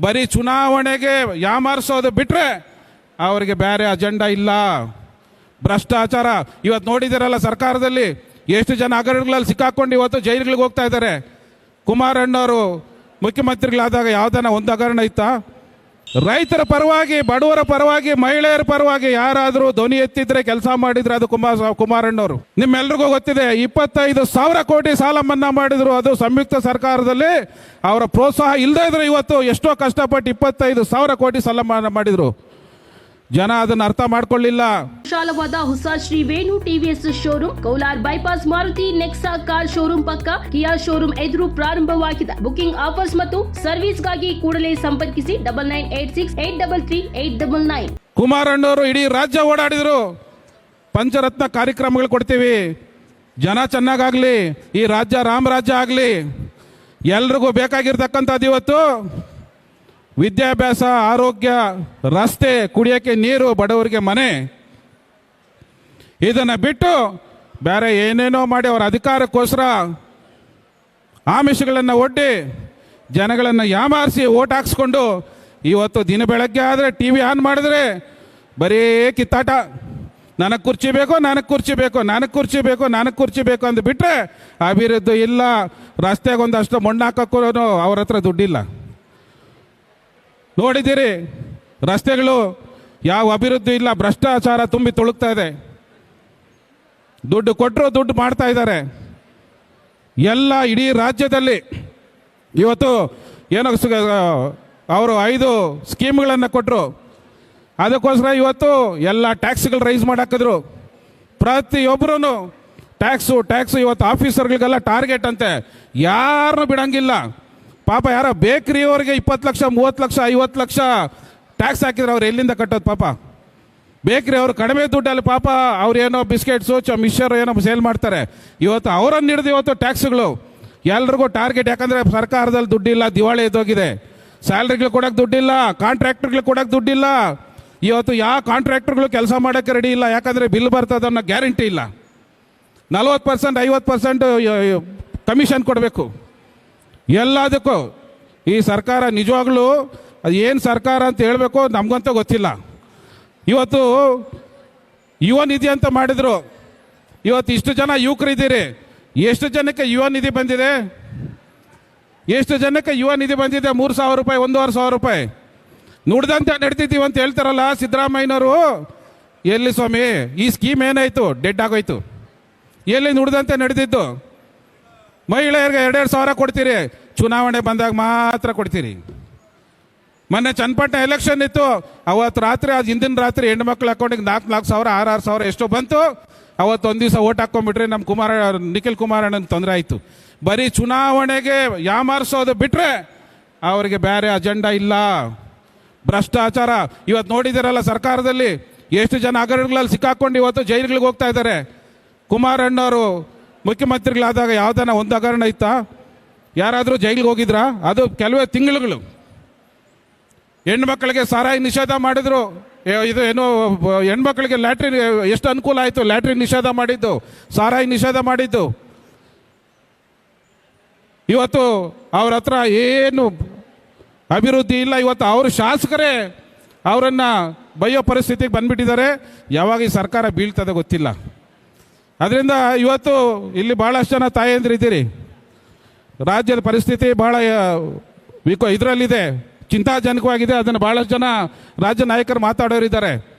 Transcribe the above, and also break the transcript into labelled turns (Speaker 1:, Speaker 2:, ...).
Speaker 1: ಬರೀ ಚುನಾವಣೆಗೆ ಯಾಮಾರಿಸೋದು ಬಿಟ್ರೆ ಅವರಿಗೆ ಬೇರೆ ಅಜೆಂಡಾ ಇಲ್ಲ. ಭ್ರಷ್ಟಾಚಾರ. ಇವತ್ತು ನೋಡಿದಿರಲ್ಲ ಸರ್ಕಾರದಲ್ಲಿ ಎಷ್ಟು ಜನ ಹಗರಣಗಳಲ್ಲಿ ಸಿಕ್ಕಾಕೊಂಡು ಇವತ್ತು ಜೈಲುಗಳಿಗೆ ಹೋಗ್ತಾ ಇದ್ದಾರೆ. ಕುಮಾರಣ್ಣವರು ಮುಖ್ಯಮಂತ್ರಿಗಳಾದಾಗ ಯಾವ್ದನ ಒಂದು ಹಗರಣ ಇತ್ತಾ? ರೈತರ ಪರವಾಗಿ, ಬಡವರ ಪರವಾಗಿ, ಮಹಿಳೆಯರ ಪರವಾಗಿ ಯಾರಾದರೂ ಧ್ವನಿ ಎತ್ತಿದ್ರೆ ಕೆಲಸ ಮಾಡಿದ್ರೆ ಅದು ಕುಮಾರ್ ಕುಮಾರಣ್ಣವರು. ನಿಮ್ಮೆಲ್ರಿಗೂ ಗೊತ್ತಿದೆ, ಇಪ್ಪತ್ತೈದು ಸಾವಿರ ಕೋಟಿ ಸಾಲ ಮನ್ನಾ ಮಾಡಿದ್ರು ಅದು ಸಂಯುಕ್ತ ಸರ್ಕಾರದಲ್ಲಿ. ಅವರ ಪ್ರೋತ್ಸಾಹ ಇಲ್ಲದೇ ಇದ್ರೆ ಇವತ್ತು ಎಷ್ಟೋ ಕಷ್ಟಪಟ್ಟು ಇಪ್ಪತ್ತೈದು ಸಾವಿರ ಕೋಟಿ ಸಾಲ ಮಾಡಿದ್ರು. ಜನ ಅದನ್ನ ಅರ್ಥ ಮಾಡ್ಕೊಳ್ಳಿಲ್ಲ.
Speaker 2: ವಿಶಾಲವಾದ ಹೊಸ Shri Venu TVS showroom Kaular bypass Maruti Nexa car showroom ಪಕ್ಕ ಕಿಯಾ ಶೋರೂಮ್ ಎದುರು ಪ್ರಾರಂಭವಾಗಿದೆ. ಬುಕಿಂಗ್ ಆಫರ್ಸ್ ಮತ್ತು ಸರ್ವಿಸ್ಗಾಗಿ ಕೂಡಲೇ ಸಂಪರ್ಕಿಸಿ double nine eight six eight double three eight double nine
Speaker 1: ಕುಮಾರಣ್ಣವರು ಇಡೀ ರಾಜ್ಯ ಓಡಾಡಿದ್ರು. ಪಂಚರತ್ನ ಕಾರ್ಯಕ್ರಮಗಳು ಕೊಡ್ತೀವಿ. ಜನ ಚೆನ್ನಾಗಾಗ್ಲಿ ಈ ರಾಜ್ಯ ರಾಮರಾಜ್ಯ ಆಗಲಿ. ಎಲ್ರಿಗೂ ಬೇಕಾಗಿರ್ತಕ್ಕಂಥದ್ದು ಇವತ್ತು. ವಿದ್ಯಾಭ್ಯಾಸ, ಆರೋಗ್ಯ, ರಸ್ತೆ, ಕುಡಿಯೋಕ್ಕೆ ನೀರು, ಬಡವರಿಗೆ ಮನೆ. ಇದನ್ನು ಬಿಟ್ಟು ಬೇರೆ ಏನೇನೋ ಮಾಡಿ ಅವರ ಅಧಿಕಾರಕ್ಕೋಸ್ಕರ ಆಮಿಷಗಳನ್ನು ಒಡ್ಡಿ ಜನಗಳನ್ನು ಯಾಮಾರಿಸಿ ಓಟ್ ಹಾಕ್ಸ್ಕೊಂಡು ಇವತ್ತು ದಿನ ಬೆಳಗ್ಗೆ ಆದರೆ ಟಿ ವಿ ಆನ್ ಮಾಡಿದ್ರೆ ಬರೀ ಕಿತ್ತಾಟ. ನನಗೆ ಕುರ್ಚಿ ಬೇಕು, ನನಗೆ ಕುರ್ಚಿ ಬೇಕು, ನನಗೆ ಕುರ್ಚಿ ಬೇಕು, ನನಗೆ ಕುರ್ಚಿ ಬೇಕು ಅಂತ ಅಭಿವೃದ್ಧಿ ಇಲ್ಲ. ರಸ್ತೆಗೆ ಒಂದಷ್ಟು ಮಣ್ಣು ಹಾಕೋಕ್ಕೂ ಅವ್ರ ಹತ್ರ ದುಡ್ಡಿಲ್ಲ. ನೋಡಿದ್ದೀರಿ, ರಸ್ತೆಗಳು ಯಾವ ಅಭಿವೃದ್ಧಿ ಇಲ್ಲ, ಭ್ರಷ್ಟಾಚಾರ ತುಂಬಿ ತುಳುಕ್ತಾ ಇದೆ. ದುಡ್ಡು ಕೊಟ್ಟರು ದುಡ್ಡು ಮಾಡ್ತಾ ಇದ್ದಾರೆ. ಎಲ್ಲ ಇಡೀ ರಾಜ್ಯದಲ್ಲಿ ಇವತ್ತು ಏನೋ ಅವರು ಐದು ಸ್ಕೀಮ್ಗಳನ್ನು ಕೊಟ್ಟರು ಅದಕ್ಕೋಸ್ಕರ ಇವತ್ತು ಎಲ್ಲ ಟ್ಯಾಕ್ಸ್ಗಳು ರೈಸ್ ಮಾಡಾಕಿದ್ರು. ಪ್ರತಿಯೊಬ್ಬರೂ ಟ್ಯಾಕ್ಸು ಟ್ಯಾಕ್ಸು ಇವತ್ತು ಆಫೀಸರ್ಗಳಿಗೆಲ್ಲ ಟಾರ್ಗೆಟ್ ಅಂತೆ. ಯಾರನ್ನೂ ಬಿಡಂಗಿಲ್ಲ. ಪಾಪ ಯಾರೋ ಬೇಕ್ರಿಯವರಿಗೆ ಇಪ್ಪತ್ತು ಲಕ್ಷ, ಮೂವತ್ತು ಲಕ್ಷ, ಐವತ್ತು ಲಕ್ಷ ಟ್ಯಾಕ್ಸ್ ಹಾಕಿದ್ರೆ ಅವ್ರು ಎಲ್ಲಿಂದ ಕಟ್ಟೋದು ಪಾಪ? ಬೇಕ್ರಿ ಅವರು ಕಡಿಮೆ ದುಡ್ಡಲ್ಲಿ ಪಾಪ ಅವ್ರು ಏನೋ ಬಿಸ್ಕೆಟ್ಸು ಚ ಮಿಕ್ಸರ್ ಏನೋ ಸೇಲ್ ಮಾಡ್ತಾರೆ. ಇವತ್ತು ಅವರನ್ನು ಹಿಡಿದು ಇವತ್ತು ಟ್ಯಾಕ್ಸ್ಗಳು ಎಲ್ರಿಗೂ ಟಾರ್ಗೆಟ್ ಯಾಕಂದರೆ ಸರ್ಕಾರದಲ್ಲಿ ದುಡ್ಡಿಲ್ಲ, ದಿವಾಳಿ ಎದ್ದೋಗಿದೆ. ಸ್ಯಾಲ್ರಿಗಳು ಕೊಡೋಕೆ ದುಡ್ಡಿಲ್ಲ ಕಾಂಟ್ರಾಕ್ಟರ್ಗಳು ಕೊಡೋಕೆ ದುಡ್ಡಿಲ್ಲ. ಇವತ್ತು ಯಾವ ಕಾಂಟ್ರಾಕ್ಟರ್ಗಳು ಕೆಲಸ ಮಾಡೋಕ್ಕೆ ರೆಡಿ ಇಲ್ಲ, ಯಾಕಂದರೆ ಬಿಲ್ ಬರ್ತದೆ ಅನ್ನೋ ಗ್ಯಾರಂಟಿ ಇಲ್ಲ. ನಲ್ವತ್ತು ಪರ್ಸೆಂಟ್ ಐವತ್ತು ಪರ್ಸೆಂಟ್ ಕಮಿಷನ್ ಕೊಡಬೇಕು. ಎಲ್ಲದಕ್ಕೂ ಈ ಸರ್ಕಾರ ನಿಜವಾಗ್ಲೂ ಅದು ಏನು ಸರ್ಕಾರ ಅಂತ ಹೇಳಬೇಕು ನಮಗಂತೂ ಗೊತ್ತಿಲ್ಲ. ಇವತ್ತು ಯುವ ನಿಧಿ ಅಂತ ಮಾಡಿದರು. ಇವತ್ತು ಇಷ್ಟು ಜನ ಯುವಕರಿದ್ದೀರಿ ಎಷ್ಟು ಜನಕ್ಕೆ ಯುವ ನಿಧಿ ಬಂದಿದೆ? ಎಷ್ಟು ಜನಕ್ಕೆ ಯುವ ನಿಧಿ ಬಂದಿದೆ? ಮೂರು ಸಾವಿರ ರೂಪಾಯಿ, ಒಂದೂವರೆ ಸಾವಿರ ರೂಪಾಯಿ. ನುಡ್ದಂತೆ ನಡೀತಿದ್ದೀವಿ ಅಂತ ಹೇಳ್ತಾರಲ್ಲ ಸಿದ್ದರಾಮಯ್ಯನವರು. ಎಲ್ಲಿ ಸ್ವಾಮಿ, ಈ ಸ್ಕೀಮ್ ಏನಾಯಿತು? ಡೆಡ್ ಆಗೋಯ್ತು. ಎಲ್ಲಿ ನುಡ್ದಂತೆ ನಡೆದಿದ್ದು ಮಹಿಳೆಯರಿಗೆ ಎರಡೆರಡು ಸಾವಿರ ಕೊಡ್ತೀರಿ. ಚುನಾವಣೆ ಬಂದಾಗ ಮಾತ್ರ ಕೊಡ್ತೀರಿ. ಮೊನ್ನೆ ಚನ್ನಪಟ್ಟಣ ಎಲೆಕ್ಷನ್ ಇತ್ತು. ಅವತ್ತು ರಾತ್ರಿ, ಅದು ಹಿಂದಿನ ರಾತ್ರಿ ಹೆಣ್ಮಕ್ಳ ಅಕೌಂಟಿಗೆ ನಾಲ್ಕು ನಾಲ್ಕು ಸಾವಿರ, ಆರು ಆರು ಸಾವಿರ ಎಷ್ಟೋ ಬಂತು. ಅವತ್ತು ಒಂದು ದಿವಸ ಓಟ್ ಹಾಕ್ಕೊಂಡ್ಬಿಟ್ರೆ ನಮ್ಮ ಕುಮಾರ, ನಿಖಿಲ್ ಕುಮಾರಣ್ಣನ ತೊಂದರೆ ಆಯಿತು. ಬರೀ ಚುನಾವಣೆಗೆ ಯಾಮಾರಿಸೋದು ಬಿಟ್ಟರೆ ಅವರಿಗೆ ಬೇರೆ ಅಜೆಂಡಾ ಇಲ್ಲ. ಭ್ರಷ್ಟಾಚಾರ. ಇವತ್ತು ನೋಡಿದಿರಲ್ಲ ಸರ್ಕಾರದಲ್ಲಿ ಎಷ್ಟು ಜನ ಹಗರಣಗಳಲ್ಲಿ ಸಿಕ್ಕಾಕೊಂಡು ಇವತ್ತು ಜೈಲುಗಳಿಗೆ ಹೋಗ್ತಾ ಇದ್ದಾರೆ. ಕುಮಾರಣ್ಣವರು ಮುಖ್ಯಮಂತ್ರಿಗಳಾದಾಗ ಯಾವ್ದನ ಒಂದು ಹಗರಣ ಇತ್ತಾ? ಯಾರಾದರೂ ಜೈಲಿಗೆ ಹೋಗಿದ್ರಾ? ಅದು ಕೆಲವೇ ತಿಂಗಳುಗಳು. ಹೆಣ್ಮಕ್ಳಿಗೆ ಸಾರಾಯಿ ನಿಷೇಧ ಮಾಡಿದ್ರು. ಇದು ಏನು, ಹೆಣ್ಮಕ್ಳಿಗೆ ಲ್ಯಾಟ್ರಿನ್, ಎಷ್ಟು ಅನುಕೂಲ ಆಯಿತು? ಲ್ಯಾಟ್ರಿನ್ ನಿಷೇಧ ಮಾಡಿದ್ದು, ಸಾರಾಯಿ ನಿಷೇಧ ಮಾಡಿದ್ದು. ಇವತ್ತು ಅವ್ರ ಹತ್ರ ಏನು ಅಭಿವೃದ್ಧಿ ಇಲ್ಲ. ಇವತ್ತು ಅವ್ರ ಶಾಸಕರೇ ಅವರನ್ನು ಬಯ್ಯೋ ಪರಿಸ್ಥಿತಿಗೆ ಬಂದ್ಬಿಟ್ಟಿದ್ದಾರೆ. ಯಾವಾಗ ಈ ಸರ್ಕಾರ ಬೀಳ್ತದೆ ಗೊತ್ತಿಲ್ಲ. ಅದರಿಂದ ಇವತ್ತು ಇಲ್ಲಿ ಭಾಳಷ್ಟು ಜನ ತಾಯಂದಿರಿದ್ದೀರಿ ರಾಜ್ಯದ ಪರಿಸ್ಥಿತಿ ಭಾಳ ವಿಕೋ ಇದರಲ್ಲಿದೆ. ಚಿಂತಾಜನಕವಾಗಿದೆ. ಅದನ್ನು ಭಾಳಷ್ಟು ಜನ ರಾಜ್ಯ ನಾಯಕರು ಮಾತಾಡೋರಿದ್ದಾರೆ.